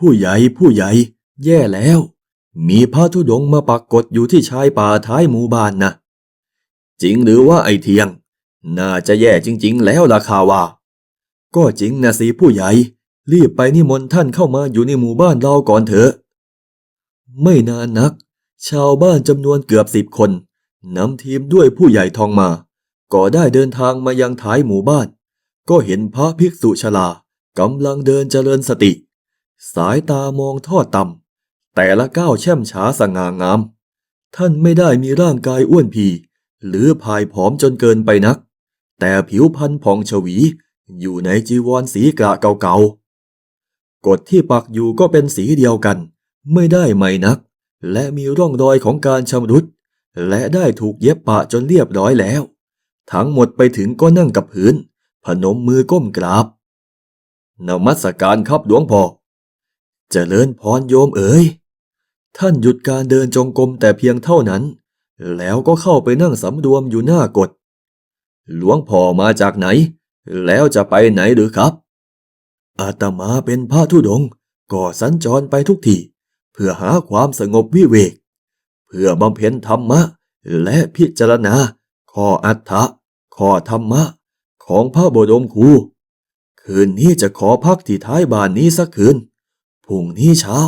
ผู้ใหญ่ผู้ใหญ่ แย่แล้ว มีพระธุดงมาปักกฏอยู่ที่ชายป่าท้ายหมู่บ้านนะจริงหรือว่าไอเทียง น่าจะแย่จริง ๆ แล้วล่ะข่าวว่า ก็จริงนะสิผู้ใหญ่ รีบไปนิมนต์ท่านเข้ามาอยู่ในหมู่บ้านเราก่อนเถอะ ไม่นานนัก ชาวบ้านจำนวนเกือบสิบคนนำทีมด้วยผู้ใหญ่ทองมา ก็ได้เดินทางมายังท้ายหมู่บ้าน ก็เห็นพระภิกษุชรากำลังเดินเจริญสติ สายตามองทอดต่ำแต่ละก้าวแช่มช้าสง่างาม ท่านไม่ได้มีร่างกายอ้วนพีหรือพายผอมจนเกินไปนัก แต่ผิวพรรณผ่องฉวี อยู่ในจีวรสีกระเก่าๆกฎที่ปักอยู่ก็เป็นสีเดียวกัน ไม่ได้ใหม่นัก และมีร่องรอยของการชำรุด และได้ถูกเย็บปะจนเรียบร้อยแล้ว ทั้งหมดไปถึงก็นั่งกับพื้น พนมมือก้มกราบนมัสการครับหลวงพ่อ จเจริญพรโยมเอ๋ย ท่านหยุดการเดินจงกรมแต่เพียงเท่านั้น แล้วก็เข้าไปนั่งสำรวมอยู่หน้ากฎ หลวงพ่อมาจากไหน แล้วจะไปไหนหรือครับ อาตมาเป็นพระธุดงค์ก็สัญจรไปทุกที่ เพื่อหาความสงบวิเวก เพื่อบำเพ็ญธรรมะ และพิจารณา ข้ออัฏฐะข้อธรรมะ ของพระบรมครู คืนนี้จะขอพักที่ท้ายบ้านนี้สักคืน พรุ่งนี้เช้า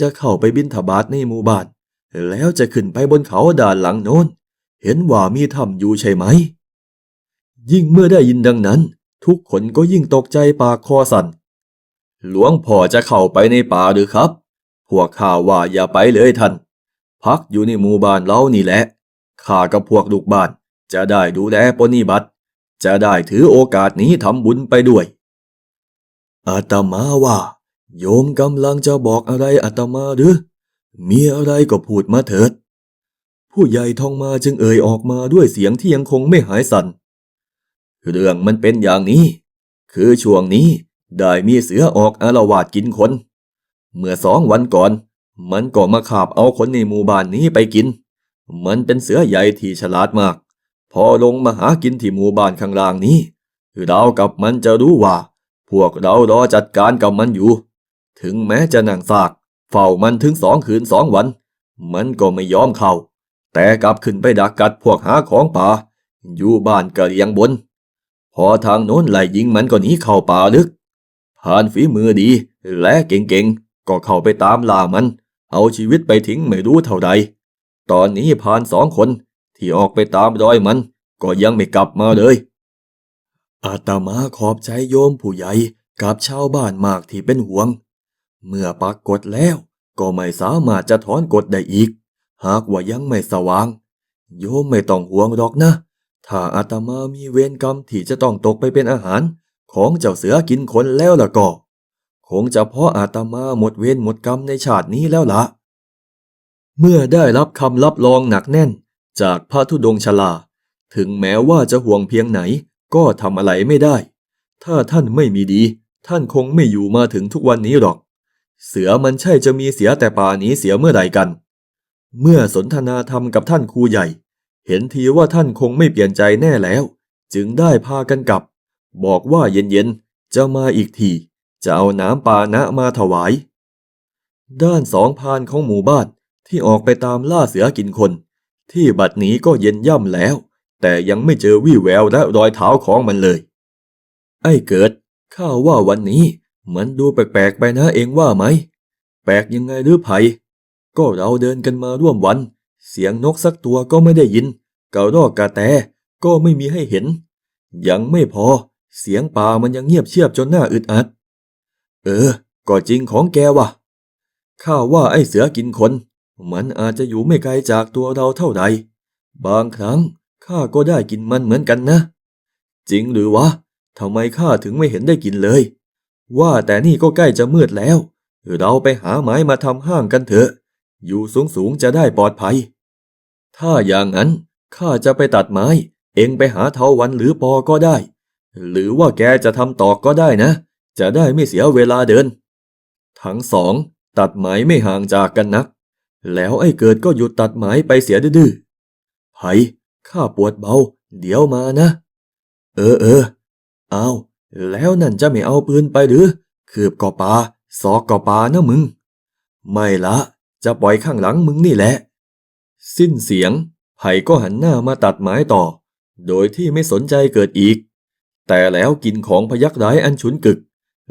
จะเข้าไปบินทบาทในหมู่บ้าน แล้วจะขึ้นไปบนเขาด่านหลังโน้น เห็นว่ามีถ้ำอยู่ใช่ไหม ยิ่งเมื่อได้ยินดังนั้น ทุกคนก็ยิ่งตกใจปากคอสั่น หลวงพ่อจะเข้าไปในป่าหรือครับ พวกข้าว่าอย่าไปเลยท่าน พักอยู่ในหมู่บ้านเรานี่แหละ ข้ากับพวกลูกบ้านจะได้ดูแลปฏิบัติ จะได้ถือโอกาสนี้ทำบุญไปด้วยอาตมาว่า โยมกำลังจะบอกอะไรอาตมาหรือ มีอะไรก็พูดมาเถิด ผู้ใหญ่ทองมาจึงเอ่ยออกมาด้วยเสียงที่ยังคงไม่หายสัน่น เรื่องมันเป็นอย่างนี้ คือช่วงนี้ได้มีเสือออกอาละวาดกินคน เมื่อสองวันก่อน มันก็มาขาบเอาคนในหมู่บ้านนี้ไปกิน มันเป็นเสือใหญ่ที่ฉลาดมาก พอลงมาหากินที่หมู่บ้านข้างล่างนี้เรากับมันจะรู้ว่า พวกเรารอจัดการกับมันอยู่ ถึงแม้จะนั่งซาก เฝ้ามันถึงสองคืนสองวัน มันก็ไม่ยอมเข้า แต่กลับขึ้นไปดักกัดพวกหาของป่า อยู่บ้านกะเรียงบน พอทางโน้นไล่ยิงมันก็หนีเข้าป่าลึก ผ่านฝีมือดี และเก่งๆ ก็เข้าไปตามล่ามัน เอาชีวิตไปทิ้งไม่รู้เท่าใด ตอนนี้ผ่านสองคนที่ออกไปตามรอยมัน ก็ยังไม่กลับมาเลยอาตมาขอบใจโยมผู้ใหญ่กับชาวบ้านมากที่เป็นห่วง เมื่อปรากฏแล้ว ก็ไม่สามารถจะถอนกฎได้อีก หากว่ายังไม่สว่าง โยมไม่ต้องห่วงหรอกนะ ถ้าอาตมามีเวรกรรมที่จะต้องตกไปเป็นอาหาร ของเจ้าเสือกินคนแล้วล่ะก็คงจะเพราะอาตมาหมดเวรหมดกรรมในชาตินี้แล้วละ่ะ เมื่อได้รับคำรับรองหนักแน่น จากพระธุดงชลา ถึงแม้ว่าจะห่วงเพียงไหน ก็ทำอะไรไม่ได้ ถ้าท่านไม่มีดี ท่านคงไม่อยู่มาถึงทุกวันนี้หรอก เสือมันใช่จะมีเสียแต่ป่านี้เสียเมื่อใดกัน เมื่อสนทนาธรรมกับท่านครูใหญ่ เห็นทีว่าท่านคงไม่เปลี่ยนใจแน่แล้ว จึงได้พากันกลับ บอกว่าเย็นๆ จะมาอีกที จะเอาน้ำปานะมาถวาย ด้านสองพานของหมู่บ้านที่ออกไปตามล่าเสือกินคน ที่บัดนี้ก็เย็นย่ำแล้ว แต่ยังไม่เจอวี่แววและรอยเท้าของมันเลย ไอ้เกิดข้าว่าวันนี้ มันดูแปลกๆไปนะเองว่าไหม แปลกยังไงหรือไผก็เราเดินกันมาร่วมวัน เสียงนกสักตัวก็ไม่ได้ยินกระรอกกระแตก็ไม่มีให้เห็น ยังไม่พอ เสียงป่ามันยังเงียบเชียบจนหน่าอึดอัด เออ ก็จริงของแกว่ะข้าว่าไอ้เสือกินคน มันอาจจะอยู่ไม่ไกลจากตัวเราเท่าใดบางครั้งข้าก็ได้กินมันเหมือนกันนะ จริงหรือวะทำไมข้าถึงไม่เห็นได้กินเลย ว่าแต่นี่ก็ใกล้จะมืดแล้ว เราไปหาไม้มาทำห้างกันเถอะ อยู่สูงสูงๆจะได้ปลอดภัย ถ้าอย่างนั้นข้าจะไปตัดไม้ เองไปหาเทาวันหรือปอก็ได้ หรือว่าแกจะทำตอกก็ได้นะ จะได้ไม่เสียเวลาเดิน ทั้งสอง ตัดไม้ไม่ห่างจากกันนัก แล้วไอ้เกิดก็หยุดตัดไม้ไปเสียดื้อไผข้าปวดเบา เดี๋ยวมานะ เออเออเอา แล้วนั่นจะไม่เอาปืนไปหรือ คืบก็ปาซอกก็ปานะมึง ไม่ละ จะปล่อยข้างหลังมึงนี่แหละ สิ้นเสียง ไผ่ก็หันหน้ามาตัดไม้ต่อ โดยที่ไม่สนใจเกิดอีก แต่แล้วกินของพยักร้ายอันฉุนกึก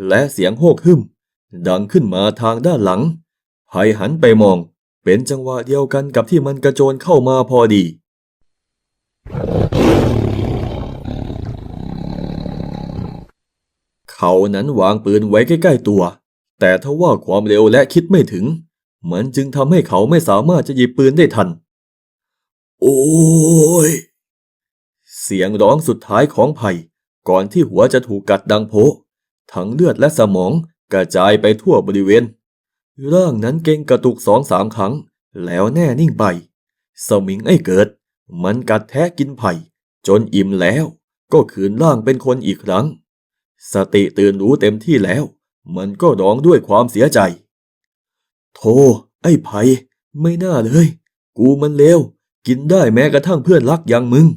และเสียงโหกหึมดังขึ้นมาทางด้านหลัง ไผ่หันไปมอง เป็นจังหวะเดียวกันกับที่มันกระโจนเข้ามาพอดี เขานั้นวางปืนไว้ใกล้ๆตัว แต่ทว่าความเร็วและคิดไม่ถึง มันจึงทำให้เขาไม่สามารถจะหยิบปืนได้ทัน โอ้ย เสียงร้องสุดท้ายของไผ่ก่อนที่หัวจะถูกกัดดังโพทั้งเลือดและสมองกระจายไปทั่วบริเวณ ร่างนั้นเก่งกระตุกสองสามครั้ง แล้วแน่นิ่งไป สมิงไอ้เกิด มันกัดแทะกินไผ่ จนอิ่มแล้ว ก็คืนร่างเป็นคนอีกครั้ง สติตื่นรู้เต็มที่แล้ว มันก็ร้องด้วยความเสียใจ โธ่ไอ้ไผ่ไม่น่าเลย กูมันเลวกินได้แม้กระทั่งเพื่อนรักอย่างมึง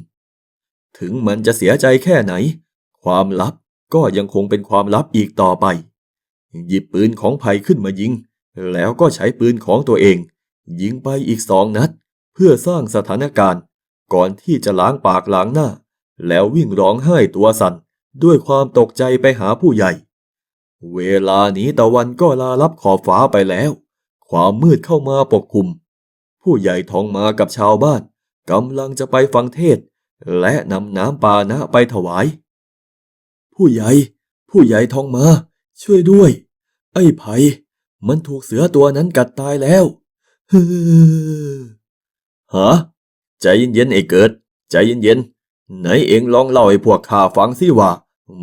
ถึงมันจะเสียใจแค่ไหน ความลับก็ยังคงเป็นความลับอีกต่อไป หยิบปืนของไผ่ขึ้นมายิง แล้วก็ใช้ปืนของตัวเอง ยิงไปอีกสองนัด เพื่อสร้างสถานการณ์ ก่อนที่จะล้างปากล้างหน้า แล้ววิ่งร้องไห้ตัวสั่น ด้วยความตกใจไปหาผู้ใหญ่ เวลานี้ตะวันก็ลาลับขอบฟ้าไปแล้ว ความมืดเข้ามาปกคลุม ผู้ใหญ่ทองมากับชาวบ้านกำลังจะไปฟังเทศ และนำน้ำปานะไปถวาย ผู้ใหญ่ ผู้ใหญ่ทองมา ช่วยด้วย ไอ้ไผ่มันถูกเสือตัวนั้นกัดตายแล้วฮือฮะใจเย็นๆไอ้เกิด ใจเย็นๆไหนเองลองเล่าให้พวกข้าฟังสิว่า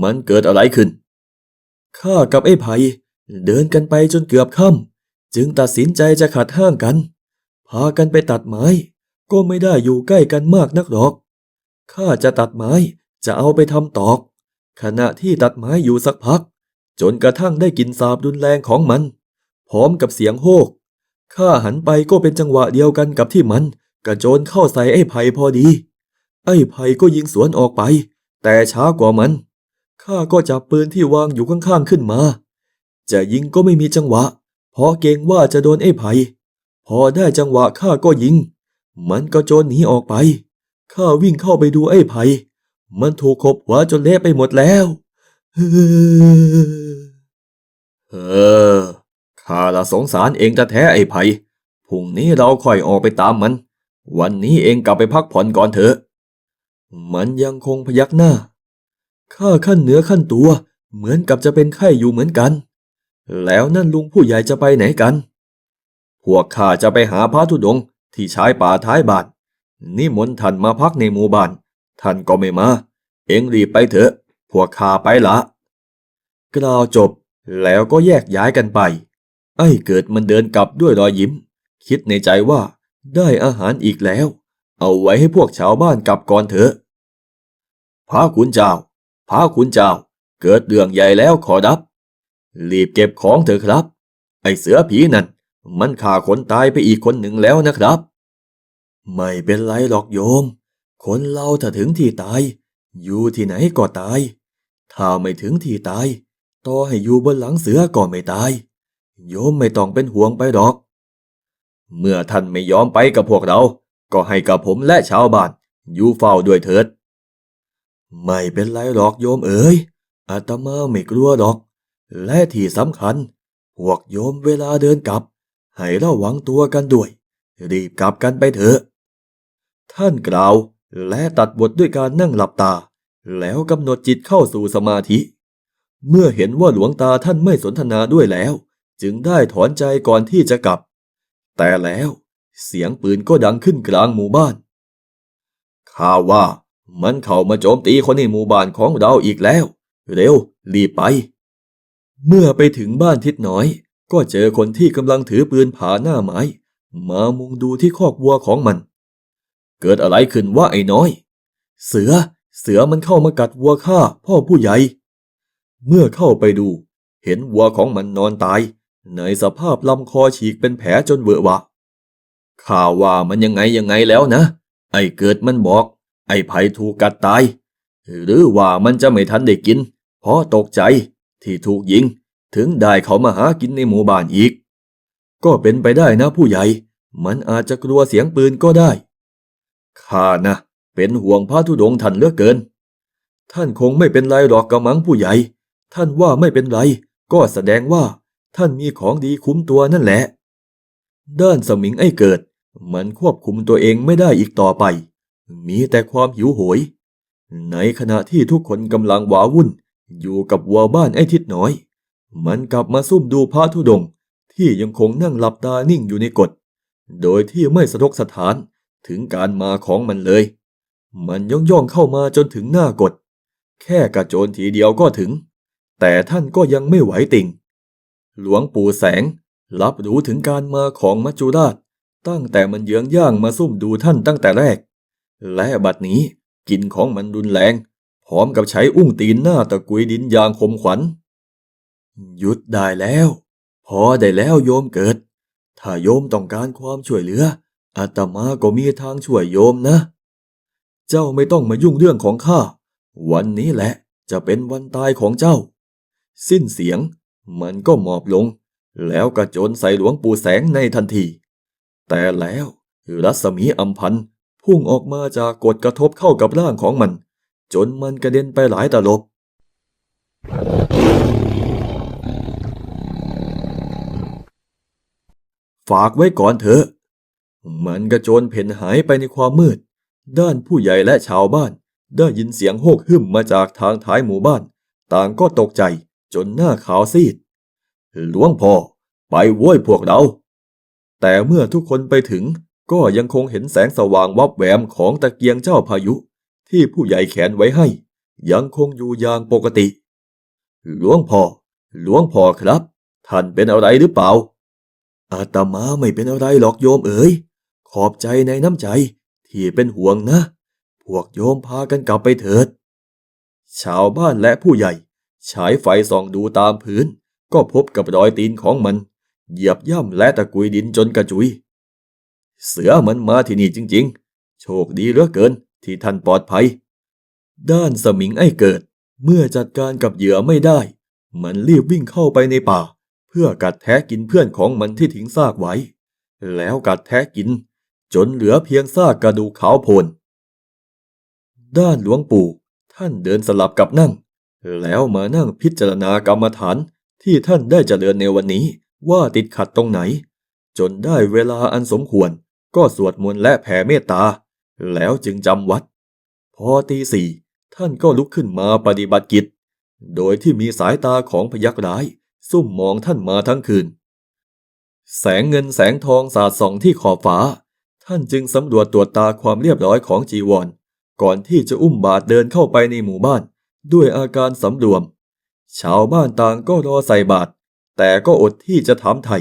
มันเกิดอะไรขึ้น ข้ากับไอ้ไผ่เดินกันไปจนเกือบค่ำจึงตัดสินใจจะขัดห้างกัน พากันไปตัดไม้ ก็ไม่ได้อยู่ใกล้กันมากนักหรอก ข้าจะตัดไม้จะเอาไปทำตอก ขณะที่ตัดไม้อยู่สักพัก จนกระทั่งได้กลิ่นสาบรุนแรงของมัน พร้อมกับเสียงโฮก ข้าหันไปก็เป็นจังหวะเดียวกันกับที่มันกระโจนเข้าใส่ไอ้ไผ่พอดี ไอ้ไผ่ก็ยิงสวนออกไป แต่ช้ากว่ามัน ข้าก็จับปืนที่วางอยู่ข้างๆขึ้นมา จะยิงก็ไม่มีจังหวะ เพราะเกรงว่าจะโดนไอ้ไผ่พอได้จังหวะข้าก็ยิง มันก็โจรหนีออกไป ข้าวิ่งเข้าไปดูไอ้ไผ่มันถูกขบหัวจนเละไปหมดแล้วเฮ้อเออข้าละสงสารเองจะแท้ๆไอ้ไผ่พรุ่งนี้เราค่อยออกไปตามมัน วันนี้เองกลับไปพักผ่อนก่อนเถอะ มันยังคงพยักหน้า ข้าขั้นเหนือขั้นตัว เหมือนกับจะเป็นไข้อยู่เหมือนกัน แล้วนั่นลุงผู้ใหญ่จะไปไหนกัน พวกข้าจะไปหาพระธุดงค์ที่ชายป่าท้ายบ้านนิมนต์ท่านมาพักในหมู่บ้าน ท่านก็ไม่มา เอ็งรีบไปเถอะ พวกข้าไปละ กล่าวจบแล้วก็แยกย้ายกันไป ไอ้เกิดมันเดินกลับด้วยรอยยิ้ม คิดในใจว่าได้อาหารอีกแล้ว เอาไว้ให้พวกชาวบ้านกลับก่อนเถอะ พระคุณเจ้า พระคุณเจ้า เกิดเรื่องใหญ่แล้วขอรับ รีบเก็บของเถอะครับ ไอ้เสือผีนั่น มันฆ่าคนตายไปอีกคนหนึ่งแล้วนะครับ ไม่เป็นไรหรอกโยม คนเราถ้าถึงที่ตาย อยู่ที่ไหนก็ตาย ถ้าไม่ถึงที่ตาย ต่อให้อยู่บนหลังเสือก็ไม่ตาย โยมไม่ต้องเป็นห่วงไปหรอก เมื่อท่านไม่ยอมไปกับพวกเรา ก็ให้กับผมและชาวบ้าน อยู่เฝ้าด้วยเถิด ไม่เป็นไรหรอกโยมเอ๋ยอาตมาไม่กลัวหรอก และที่สำคัญ พวกโยมเวลาเดินกลับ ให้ระวังตัวกันด้วย รีบกลับกันไปเถอะ ท่านกล่าวและตัดบทด้วยการนั่งหลับตา แล้วกำหนดจิตเข้าสู่สมาธิ เมื่อเห็นว่าหลวงตาท่านไม่สนทนาด้วยแล้ว จึงได้ถอนใจก่อนที่จะกลับ แต่แล้วเสียงปืนก็ดังขึ้นกลางหมู่บ้าน ข้าว่า มันเข้ามาโจมตีคนในหมู่บ้านของเราอีกแล้ว เร็ว รีบไป เมื่อไปถึงบ้านทิศน้อย ก็เจอคนที่กำลังถือปืนผาหน้าไม้ มามุงดูที่คอกวัวของมัน เกิดอะไรขึ้นว่าไอ้น้อย เสือ เสือมันเข้ามากัดวัวข้าพ่อผู้ใหญ่ เมื่อเข้าไปดู เห็นวัวของมันนอนตาย ในสภาพลำคอฉีกเป็นแผลจนเวอะวะข่าวว่ามันยังไงยังไงแล้วนะ ไอ้เกิดมันบอก อ้ไผ่ถูกกัดตาย หรือว่ามันจะไม่ทันได้กิน เพราะตกใจที่ถูกยิง ถึงได้เขามาหากินในหมู่บ้านอีก ก็เป็นไปได้นะผู้ใหญ่ มันอาจจะกลัวเสียงปืนก็ได้ ข้านะเป็นห่วงพระธุดงค์ท่านเหลือเกิน ท่านคงไม่เป็นไรหรอกกระมังผู้ใหญ่ ท่านว่าไม่เป็นไร ก็แสดงว่าท่านมีของดีคุ้มตัวนั่นแหละ ด้านสมิงไอ้เกิด มันควบคุมตัวเองไม่ได้อีกต่อไป มีแต่ความหิวโหย ในขณะที่ทุกคนกำลังหวาวุ่น อยู่กับวัวบ้านไอ้ทิดน้อย มันกลับมาซุ่มดูพระธุดง ที่ยังคงนั่งหลับตานิ่งอยู่ในกฎโดยที่ไม่สะทกสถานถึงการมาของมันเลย มันย่องย่องเข้ามาจนถึงหน้ากฎแค่กระโจนทีเดียวก็ถึง แต่ท่านก็ยังไม่ไหวติ่ง หลวงปู่แสงรับรู้ถึงการมาของมัจจุราช ตั้งแต่มันเยื้องย่างมาซุ่มดูท่านตั้งแต่แรก และบัดนี้กลินของมันรุนแรง พร้อมกับใช้อุ้งตีนหน้าตะกุยดินอย่างคมขวัญ หยุดได้แล้ว พอได้แล้วโยมเกิด ถ้าโยมต้องการความช่วยเหลืออาตมาก็มีทางช่วยโยมนะ เจ้าไม่ต้องมายุ่งเรื่องของข้า วันนี้แหละจะเป็นวันตายของเจ้า สิ้นเสียง มันก็หมอบลง แล้วกระโจนใส่หลวงปู่แสงในทันที แต่แล้วรัศมีอัมพันธ์ พุ่งออกมาจากกดกระทบเข้ากับร่างของมัน จนมันกระเด็นไปหลายตลบ ฝากไว้ก่อนเถอะ มันกระโจนเพ่นหายไปในความมืด ด้านผู้ใหญ่และชาวบ้าน ได้ยินเสียงโฮกหึ่มมาจากทางท้ายหมู่บ้าน ต่างก็ตกใจจนหน้าขาวซีด หลวงพ่อไปโว้ยพวกเรา แต่เมื่อทุกคนไปถึง ก็ยังคงเห็นแสงสว่างวับแหวมของตะเกียงเจ้าพายุ ที่ผู้ใหญ่แขนไว้ให้ ยังคงอยู่อย่างปกติ หลวงพ่อ หลวงพ่อครับ ท่านเป็นอะไรหรือเปล่า อาตมาไม่เป็นอะไรหรอกโยมเอ๋ย ขอบใจในน้ำใจที่เป็นห่วงนะ พวกโยมพากันกลับไปเถิด ชาวบ้านและผู้ใหญ่ ฉายไฟส่องดูตามพื้น ก็พบกับรอยตีนของมัน เหยียบย่ำและตะกุยดินจนกระจุย เสือมันมาที่นี่จริง ๆ โชคดีเหลือเกินที่ท่านปลอดภัย ด้านสมิงไอ้เกิด เมื่อจัดการกับเหยื่อไม่ได้ มันรีบวิ่งเข้าไปในป่า เพื่อกัดแทะกินเพื่อนของมันที่ทิ้งซากไว้ แล้วกัดแทะกิน จนเหลือเพียงซากกระดูกขาวโพลนด้านหลวงปู่ท่านเดินสลับกับนั่ง แล้วมานั่งพิจารณากรรมฐานที่ท่านได้เจริญในวันนี้ว่าติดขัดตรงไหน จนได้เวลาอันสมควร ก็สวดมนต์และแผ่เมตตา แล้วจึงจำวัด พอตีสี่ท่านก็ลุกขึ้นมาปฏิบัติกิจ โดยที่มีสายตาของพยักร้าย ซุ่มมองท่านมาทั้งคืน แสงเงินแสงทองสาดส่องที่ขอบฟ้าท่านจึงสำรวจตรวจตาความเรียบร้อยของจีวร ก่อนที่จะอุ้มบาทเดินเข้าไปในหมู่บ้าน ด้วยอาการสำรวม ชาวบ้านต่างก็รอใส่บาตรแต่ก็อดที่จะถามไถ่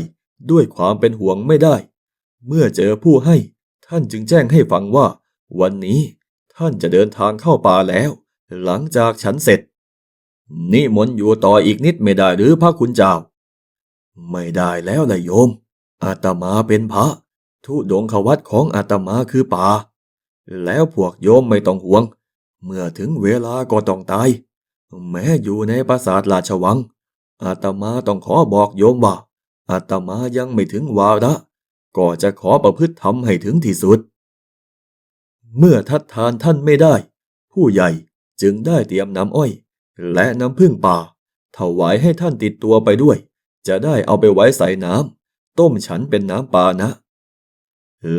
ด้วยความเป็นห่วงไม่ได้ เมื่อเจอผู้ให้ ท่านจึงแจ้งให้ฟังว่า วันนี้ท่านจะเดินทางเข้าป่าแล้ว หลังจากฉันเสร็จนิมนอยู่ต่ออีกนิดไม่ได้หรือพระคุณเจ้า ไม่ได้แล้วละโยม อาตมาเป็นพระ ทุดงควัตของอาตมาคือป่า แล้วพวกโยมไม่ต้องห่วง เมื่อถึงเวลาก็ต้องตาย แม้อยู่ในปราสาทราชวัง อาตมาต้องขอบอกโยมว่า อาตมายังไม่ถึงวาระ ก็จะขอประพฤติธรรมให้ถึงที่สุด เมื่อทัดทานท่านไม่ได้ ผู้ใหญ่จึงได้เตรียมน้ำอ้อย และน้ำพึ่งป่า ถวายให้ท่านติดตัวไปด้วย จะได้เอาไปไว้ใส่น้ำต้มฉันเป็นน้ำปานะ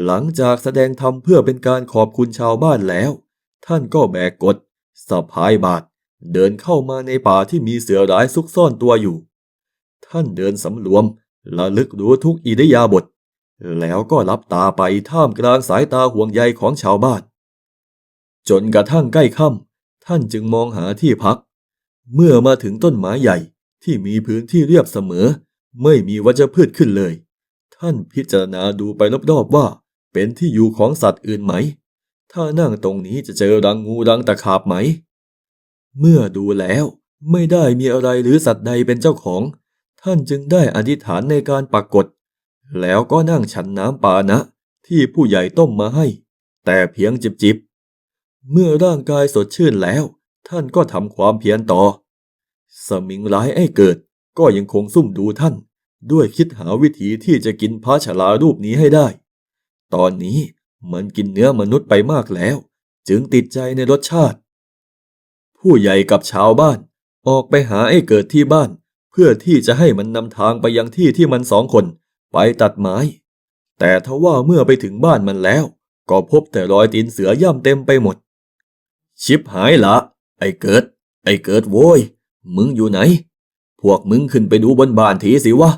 หลังจากแสดงธรรมเพื่อเป็นการขอบคุณชาวบ้านแล้ว ท่านก็แบกกดสะพายบาทเดินเข้ามาในป่าที่มีเสือร้ายซุกซ่อนตัวอยู่ ท่านเดินสำรวมระลึกรู้ทุกอิริยาบถ แล้วก็ลับตาไปท่ามกลางสายตาห่วงใยของชาวบ้าน จนกระทั่งใกล้ค่ำท่านจึงมองหาที่พัก เมื่อมาถึงต้นไม้ใหญ่ที่มีพื้นที่เรียบเสมอ ไม่มีวัชพืชขึ้นเลย ท่านพิจารณาดูไปรอบๆว่า เป็นที่อยู่ของสัตว์อื่นไหม ถ้านั่งตรงนี้จะเจอรังงูรังตะขาบไหม เมื่อดูแล้วไม่ได้มีอะไรหรือสัตว์ใดเป็นเจ้าของ ท่านจึงได้อธิษฐานในการปรากฏ แล้วก็นั่งฉันน้ำปานะ ที่ผู้ใหญ่ต้มมาให้ แต่เพียงจิบจิบ เมื่อร่างกายสดชื่นแล้ว ท่านก็ทำความเพียรต่อ สมิงร้ายไอ้เกิด ก็ยังคงซุ่มดูท่าน ด้วยคิดหาวิธีที่จะกินพระฉลารูปนี้ให้ได้ ตอนนี้มันกินเนื้อมนุษย์ไปมากแล้ว จึงติดใจในรสชาติ ผู้ใหญ่กับชาวบ้าน ออกไปหาไอ้เกิดที่บ้าน เพื่อที่จะให้มันนำทางไปยังที่ที่มันสองคน ไปตัดไม้ แต่ทว่าเมื่อไปถึงบ้านมันแล้ว ก็พบแต่รอยตีนเสือย่ำเต็มไปหมด ชิบหายละ ไอ้เกิด ไอ้เกิดโว้ย มึงอยู่ไหน พวกมึงขึ้นไปดูบนบ้านทีสิวะ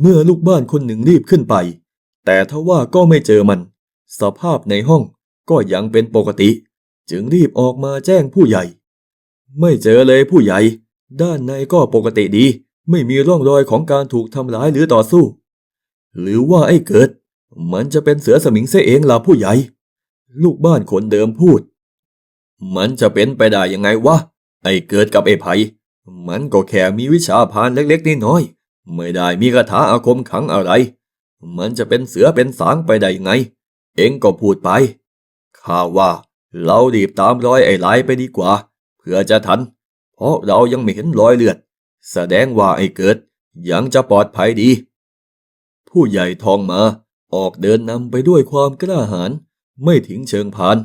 เมื่อลูกบ้านคนหนึ่งรีบขึ้นไป แต่ทว่าก็ไม่เจอมัน สภาพในห้องก็ยังเป็นปกติ จึงรีบออกมาแจ้งผู้ใหญ่ ไม่เจอเลยผู้ใหญ่ ด้านในก็ปกติดี ไม่มีร่องรอยของการถูกทำร้ายหรือต่อสู้ หรือว่าไอ้เกิด มันจะเป็นเสือสมิงเสเองล่ะผู้ใหญ่ ลูกบ้านคนเดิมพูด มันจะเป็นไปได้ยังไงวะ ไอ้เกิดกับไอ้ไผ่มันก็แค่มีวิชาพานเล็กๆน้อยๆไม่ได้มีคาถาอาคมขังอะไร มันจะเป็นเสือเป็นสางไปได้ยังไง เองก็พูดไป ข้าว่าเราดีบตามรอยไอ้ลายไปดีกว่า เพื่อจะทัน เพราะเรายังไม่เห็นรอยเลือด แสดงว่าไอ้เกิดยังจะปลอดภัยดี ผู้ใหญ่ทองมาออกเดินนำไปด้วยความกล้าหาญไม่ทิ้งเชิงพาน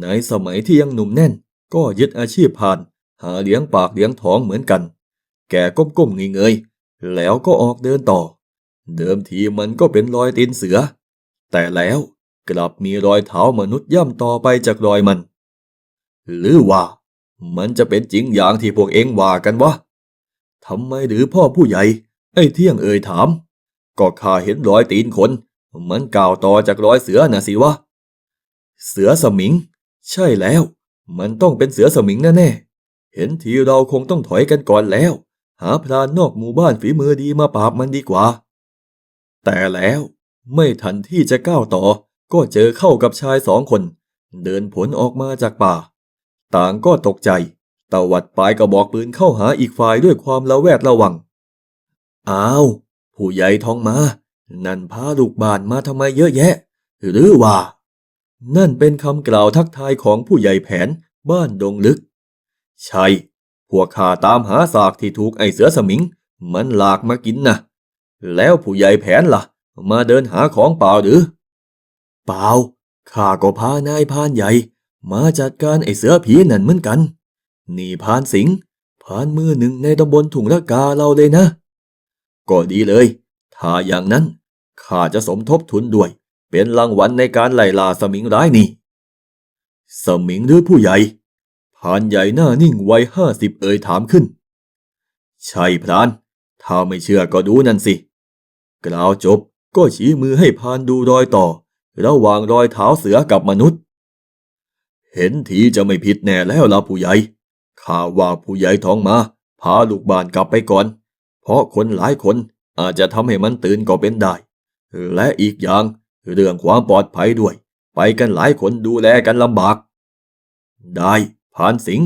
ในสมัยที่ยังหนุ่มแน่น ก็ยึดอาชีพพาน หาเลี้ยงปากเลี้ยงท้องเหมือนกัน แกก้มๆเงยๆแล้วก็ออกเดินต่อ เดิมทีมันก็เป็นรอยตีนเสือ แต่แล้วกลับมีรอยเท้ามนุษย์ย่ำต่อไปจากรอยมัน หรือว่า มันจะเป็นจริงอย่างที่พวกเองว่ากันวะทำไมหรือพ่อผู้ใหญ่ ไอ้เที่ยงเอ่ยถาม ก็ข้าเห็นรอยตีนคน เหมันกล่าวต่อจากรอยเสือน่ะสิวะ เสือสมิง ใช่แล้ว มันต้องเป็นเสือสมิงแน่ๆ เห็นทีเราคงต้องถอยกันก่อนแล้ว หาพรานนอกหมู่บ้านฝีมือดีมาปราบมันดีกว่า แต่แล้วไม่ทันที่จะก้าวต่อ ก็เจอเข้ากับชายสองคน เดินผลออกมาจากป่า ต่างก็ตกใจตวัดปลายกระบอกปืนเข้าหาอีกฝ่ายด้วยความระแวดระวัง อ้าว ผู้ใหญ่ทองมา นั่นพาลูกบ้านมาทำไมเยอะแยะ หรือว่า นั่นเป็นคำกล่าวทักทายของผู้ใหญ่แผนบ้านดงลึก ใช่ พวกข้าตามหาสากที่ถูกไอเสือสมิง มันหลากมากินนะแล้วผู้ใหญ่แผนล่ะ มาเดินหาของเปล่าหรือ เปล่า ข้าก็พานายพานใหญ่ มาจัดการไอเสือผีนั่นเหมือนกัน นี่พานสิงพานมือหนึ่งในตำบลถุงละกาเราเลยนะ ก็ดีเลย ถ้าอย่างนั้นข้าจะสมทบทุนด้วย เป็นรางวัลในการไล่ล่าสมิงร้ายนี่ สมิงหรือผู้ใหญ่พานใหญ่หน้านิ่งวัยห้าสิบเอ่ยถามขึ้น ใช่พราน ถ้าไม่เชื่อก็ดูนั่นสิ กล่าวจบก็ชี้มือให้พานดูรอยต่อ ระหว่างรอยเท้าเสือกับมนุษย์ เห็นทีจะไม่ผิดแน่แล้วล่ะผู้ใหญ่ข้าว่าผู้ใหญ่ท้องมา พาลูกบ้านกลับไปก่อน เพราะคนหลายคนอาจจะทำให้มันตื่นก็เป็นได้ และอีกอย่างเรื่องความปลอดภัยด้วย ไปกันหลายคนดูแลกันลำบาก ได้พรานสิง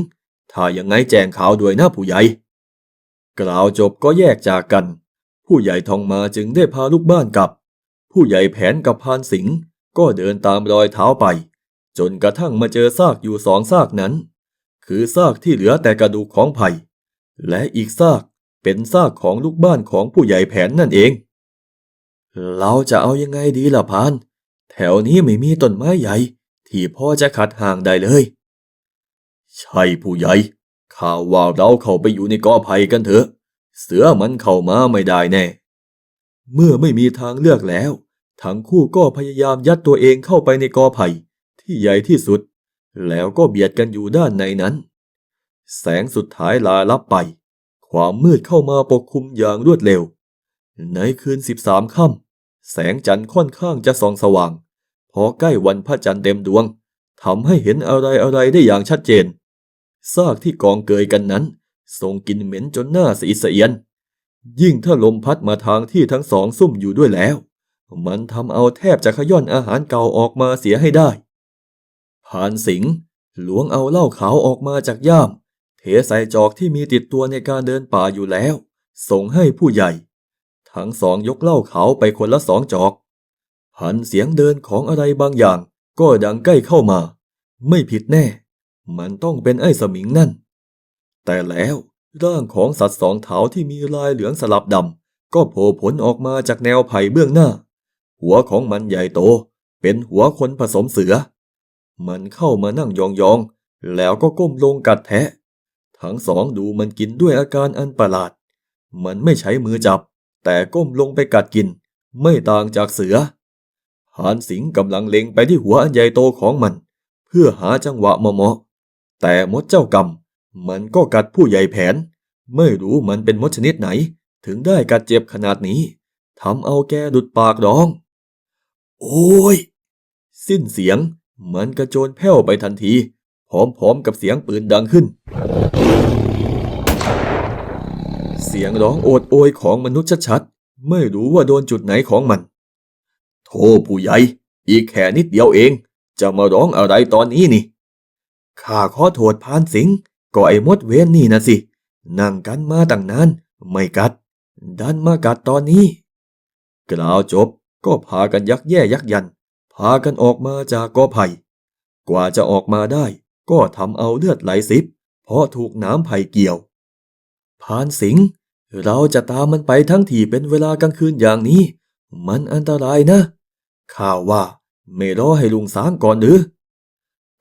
ถ้ายังไงแจ้งข่าวด้วยนะผู้ใหญ่ กล่าวจบก็แยกจากกัน ผู้ใหญ่ทองมาจึงได้พาลูกบ้านกลับ ผู้ใหญ่แผนกับพานสิงก็เดินตามรอยเท้าไป จนกระทั่งมาเจอซากอยู่สองซากนั้น คือซากที่เหลือแต่กระดูกของไผ่และอีกซาก เป็นซากของลูกบ้านของผู้ใหญ่แผนนั่นเอง เราจะเอายังไงดีล่ะพาน แถวนี้ไม่มีต้นไม้ใหญ่ ที่พ่อจะขัดห่างได้เลย ใช่ผู้ใหญ่ ข่าวว่าเราเข้าไปอยู่ในกอไผ่กันเถอะ เสือมันเข้ามาไม่ได้แน่ เมื่อไม่มีทางเลือกแล้ว ทั้งคู่ก็พยายามยัดตัวเองเข้าไปในกอไผ่ที่ใหญ่ที่สุด แล้วก็เบียดกันอยู่ด้านในนั้น แสงสุดท้ายลาลับไป ความมืดเข้ามาปกคลุมอย่างรวดเร็ว ในคืนสิบสามค่ำแสงจันทร์ค่อนข้างจะส่องสว่าง พอใกล้วันพระจันทร์เต็มดวงทำให้เห็นอะไรอะไรได้อย่างชัดเจน ซากที่กองเกยกันนั้นส่งกลิ่นเหม็นจนหน้าสีเสียน ยิ่งถ้าลมพัดมาทางที่ทั้งสองซุ่มอยู่ด้วยแล้ว มันทำเอาแทบจะขย่อนอาหารเก่าออกมาเสียให้ได้ผ่านสิงหลวงเอาเหล้าขาวออกมาจากย่าม เทใส่จอกที่มีติดตัวในการเดินป่าอยู่แล้ว ส่งให้ผู้ใหญ่ ทั้งสองยกเหล้าขาวไปคนละสองจอก หันเสียงเดินของอะไรบางอย่าง ก็ดังใกล้เข้ามา ไม่ผิดแน่ มันต้องเป็นไอ้สมิงนั่น แต่แล้วร่างของสัตว์สองเท้าที่มีลายเหลืองสลับดำก็โผล่ผลออกมาจากแนวไผ่เบื้องหน้า หัวของมันใหญ่โต เป็นหัวคนผสมเสือ มันเข้ามานั่งยองๆ แล้วก็ก้มลงกัดแทะ ทั้งสองดูมันกินด้วยอาการอันประหลาด มันไม่ใช้มือจับ แต่ก้มลงไปกัดกิน ไม่ต่างจากเสือหานสิงกำลังเล็งไปที่หัวอันใหญ่โตของมัน เพื่อหาจังหวะเหมาะๆแต่มดเจ้ากรรม มันก็กัดผู้ใหญ่แผน ไม่รู้มันเป็นมดชนิดไหน ถึงได้กัดเจ็บขนาดนี้ทำเอาแกดุดปากร้อง โอ้ย สิ้นเสียง มันกระโจนแผ่วไปทันที พร้อมๆกับเสียงปืนดังขึ้น เสียงร้องโอดโอยของมนุษย์ชัดๆ ไม่รู้ว่าโดนจุดไหนของมัน โธ่ผู้ใหญ่ อีกแค่นิดเดียวเอง จะมาร้องอะไรตอนนี้นี่ข้าขอโทษพานสิงก็ไอ้มดเวนนี่นะสิ นั่งกันมาตั้งนาน ไม่กัด ดันมากัดตอนนี้ กล่าวจบก็พากันยักแย่ยักยัน พากันออกมาจากกอไผ่ กว่าจะออกมาได้ ก็ทำเอาเลือดไหลซิบ เพราะถูกน้ำไผ่เกี่ยวพานสิงห์ เราจะตามมันไปทั้งที่เป็นเวลากลางคืนอย่างนี้ มันอันตรายนะ ข้าว่า ไม่รอให้ลุงสางก่อนหรือ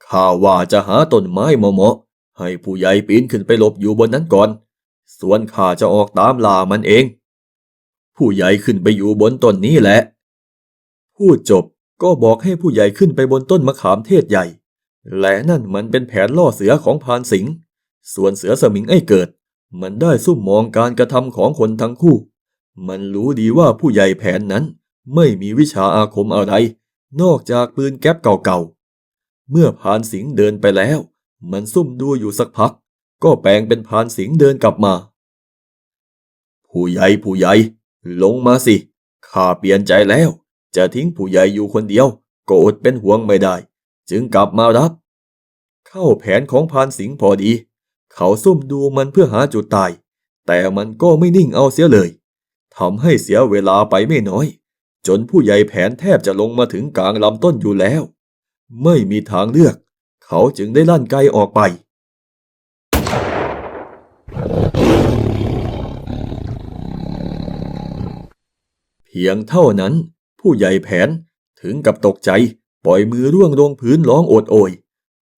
ข้าว่าจะหาต้นไม้เหมาะๆให้ผู้ใหญ่ปีนขึ้นไปหลบอยู่บนนั้นก่อน ส่วนข้าจะออกตามล่ามันเอง ผู้ใหญ่ขึ้นไปอยู่บนต้นนี้แหละ พูดจบก็บอกให้ผู้ใหญ่ขึ้นไปบนต้นมะขามเทศใหญ่ และนั่นมันเป็นแผนล่อเสือของพานสิงห์ส่วนเสือสมิงไอ้เกิด มันได้ซุ่มมองการกระทำของคนทั้งคู่ มันรู้ดีว่าผู้ใหญ่แผนนั้นไม่มีวิชาอาคมอะไร นอกจากปืนแก๊ปเก่าๆ เมื่อพานสิงเดินไปแล้ว มันซุ่มดูอยู่สักพัก ก็แปลงเป็นพานสิงเดินกลับมา ผู้ใหญ่ผู้ใหญ่ ลงมาสิข้าเปลี่ยนใจแล้ว จะทิ้งผู้ใหญ่อยู่คนเดียวก็อดเป็นห่วงไม่ได้ จึงกลับมารับ เข้าแผนของพานสิงพอดี เขาซุ่มดูมันเพื่อหาจุดตาย แต่มันก็ไม่นิ่งเอาเสียเลยทำให้เสียเวลาไปไม่น้อย จนผู้ใหญ่แผนแทบจะลงมาถึงกลางลำต้นอยู่แล้ว ไม่มีทางเลือก เขาจึงได้ลั่นไกออกไป เพียงเท่านั้น ผู้ใหญ่แผนถึงกับตกใจปล่อยมือร่วงลงพื้นร้องโอดโอย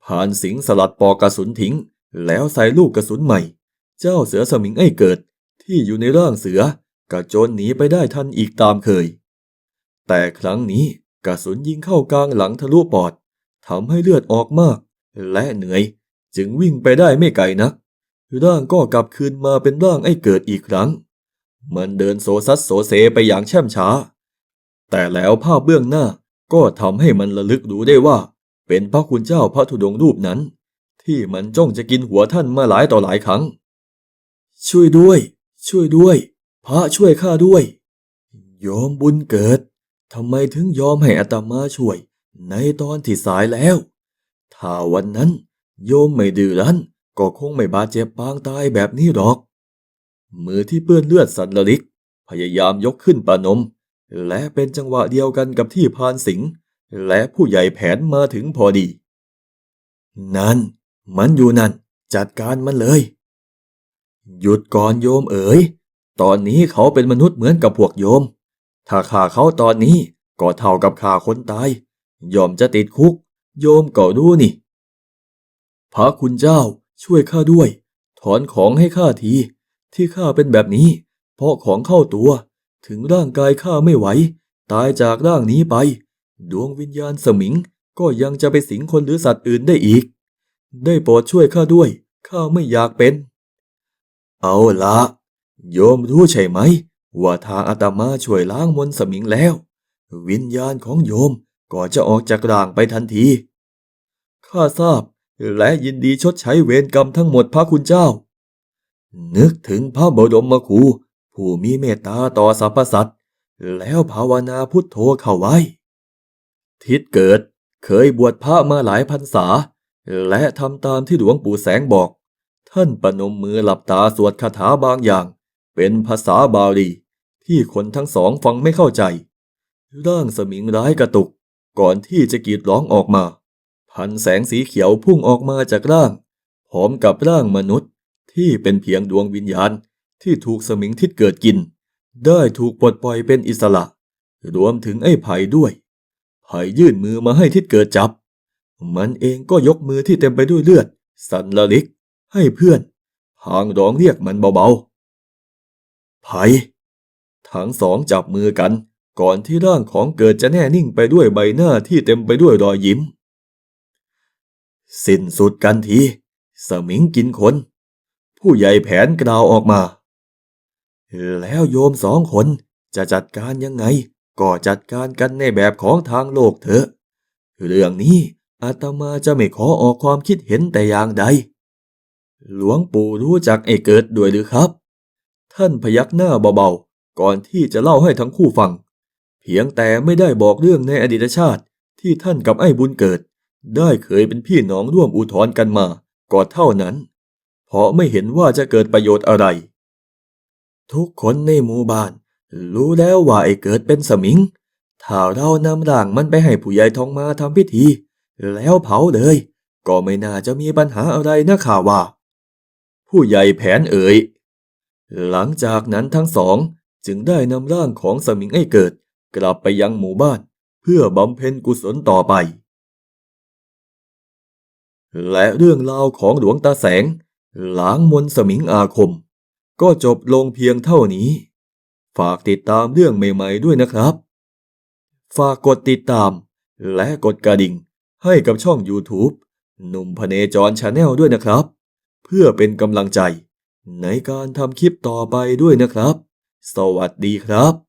ผ่านสิงสลัดปอกกระสุนทิ้ง แล้วใส่ลูกกระสุนใหม่ เจ้าเสือสมิงไอ้เกิด ที่อยู่ในร่างเสือกระโจนหนีไปได้ทันอีกตามเคย แต่ครั้งนี้กระสุนยิงเข้ากลางหลังทะลุปอดทำให้เลือดออกมาก และเหนื่อย จึงวิ่งไปได้ไม่ไกลนัก ร่างก็กลับคืนมาเป็นร่างไอ้เกิดอีกครั้ง มันเดินโซซัดโซเซไปอย่างแช่มช้า แต่แล้วภาพเบื้องหน้าก็ทำให้มันระลึกรู้ได้ว่า เป็นพระคุณเจ้าพระธุดงค์รูปนั้น ที่มันจ้องจะกินหัวท่านมาหลายต่อหลายครั้ง ช่วยด้วย ช่วยด้วย พระช่วยข้าด้วยโยมบุญเกิดทำไมถึงยอมให้อาตมาช่วย ในตอนที่สายแล้ว ถ้าวันนั้น โยมไม่ดื้อรั้นก็คงไม่บาดเจ็บปางตายแบบนี้หรอก มือที่เปื้อนเลือดสันละลิก พยายามยกขึ้นประนม และเป็นจังหวะเดียวกันกับที่พานสิงห์และผู้ใหญ่แผนมาถึงพอดี นั่น มันอยู่นั่น จัดการมันเลย หยุดก่อนโยมเอ๋ย ตอนนี้เขาเป็นมนุษย์เหมือนกับพวกโยม ถ้าฆ่าเขาตอนนี้ก็เท่ากับฆ่าคนตายยอมจะติดคุก โยมก็รู้นี่ พระคุณเจ้าช่วยข้าด้วย ถอนของให้ข้าที ที่ข้าเป็นแบบนี้ เพราะของเข้าตัว ถึงร่างกายข้าไม่ไหว ตายจากร่างนี้ไป ดวงวิญญาณสมิงก็ยังจะไปสิงคนหรือสัตว์อื่นได้อีก ได้โปรดช่วยข้าด้วย ข้าไม่อยากเป็น เอาละโยมรู้ใช่ไหม ว่าถ้าอาตมาช่วยล้างมนต์สมิงแล้ว วิญญาณของโยมก็จะออกจากร่างไปทันที ข้าทราบและยินดีชดใช้เวรกรรมทั้งหมดพระคุณเจ้า นึกถึงพระบรมครูผู้มีเมตตาต่อสรรพสัตว์แล้วภาวนาพุทโธเข้าไว้ ทิศเกิดเคยบวชพระมาหลายพรรษา และทำตามที่หลวงปู่แสงบอก ท่านประนมมือหลับตาสวดคาถาบางอย่าง เป็นภาษาบาลี ที่คนทั้งสองฟังไม่เข้าใจ ร่างสมิงร้ายกระตุก ก่อนที่จะกรีดร้องออกมา พันแสงสีเขียวพุ่งออกมาจากร่าง พร้อมกับร่างมนุษย์ที่เป็นเพียงดวงวิญญาณที่ถูกสมิงทิศเกิดกิน ได้ถูกปลดปล่อยเป็นอิสระ รวมถึงไอ้ไผ่ด้วย ไผ่ยื่นมือมาให้ทิศเกิดจับ มันเองก็ยกมือที่เต็มไปด้วยเลือด สันละลิก ให้เพื่อน พางร้องเรียกมันเบาๆไผ่ทั้งสองจับมือกัน ก่อนที่ร่างของเกิดจะแน่นิ่งไปด้วยใบหน้าที่เต็มไปด้วยรอยยิ้ม สิ้นสุดกันที สมิงกินคน ผู้ใหญ่แผนกล่าวออกมา แล้วโยมสองคนจะจัดการยังไง ก็จัดการกันในแบบของทางโลกเถอะ เรื่องนี้ อาตมาจะไม่ขอออกความคิดเห็นแต่อย่างใด หลวงปู่รู้จักไอ้เกิดด้วยหรือครับ ท่านพยักหน้าเบาๆ ก่อนที่จะเล่าให้ทั้งคู่ฟัง เพียงแต่ไม่ได้บอกเรื่องในอดีตชาติที่ท่านกับไอ้บุญเกิด ได้เคยเป็นพี่น้องร่วมอุทธร์กันมาก็เท่านั้น เพราะไม่เห็นว่าจะเกิดประโยชน์อะไร ทุกคนในหมู่บ้าน รู้แล้วว่าไอ้เกิดเป็นสมิงถ้าเรานำร่างมันไปให้ผู้ใหญ่ทองมาทำพิธี แล้วเผาเลย ก็ไม่น่าจะมีปัญหาอะไรนะข่าวว่า ผู้ใหญ่แผนเอ่ยหลังจากนั้นทั้งสองจึงได้นำร่างของสมิงไอ้เกิด กลับไปยังหมู่บ้าน เพื่อบำเพ็ญกุศลต่อไป และเรื่องราวของหลวงตาแสง หลางมนสมิงอาคม ก็จบลงเพียงเท่านี้ ฝากติดตามเรื่องใหม่ๆด้วยนะครับ ฝากกดติดตามและกดกระดิ่ง ให้กับช่อง YouTube หนุ่มพเนจรชาแนลด้วยนะครับ เพื่อเป็นกำลังใจ ในการทำคลิปต่อไปด้วยนะครับ สวัสดีครับ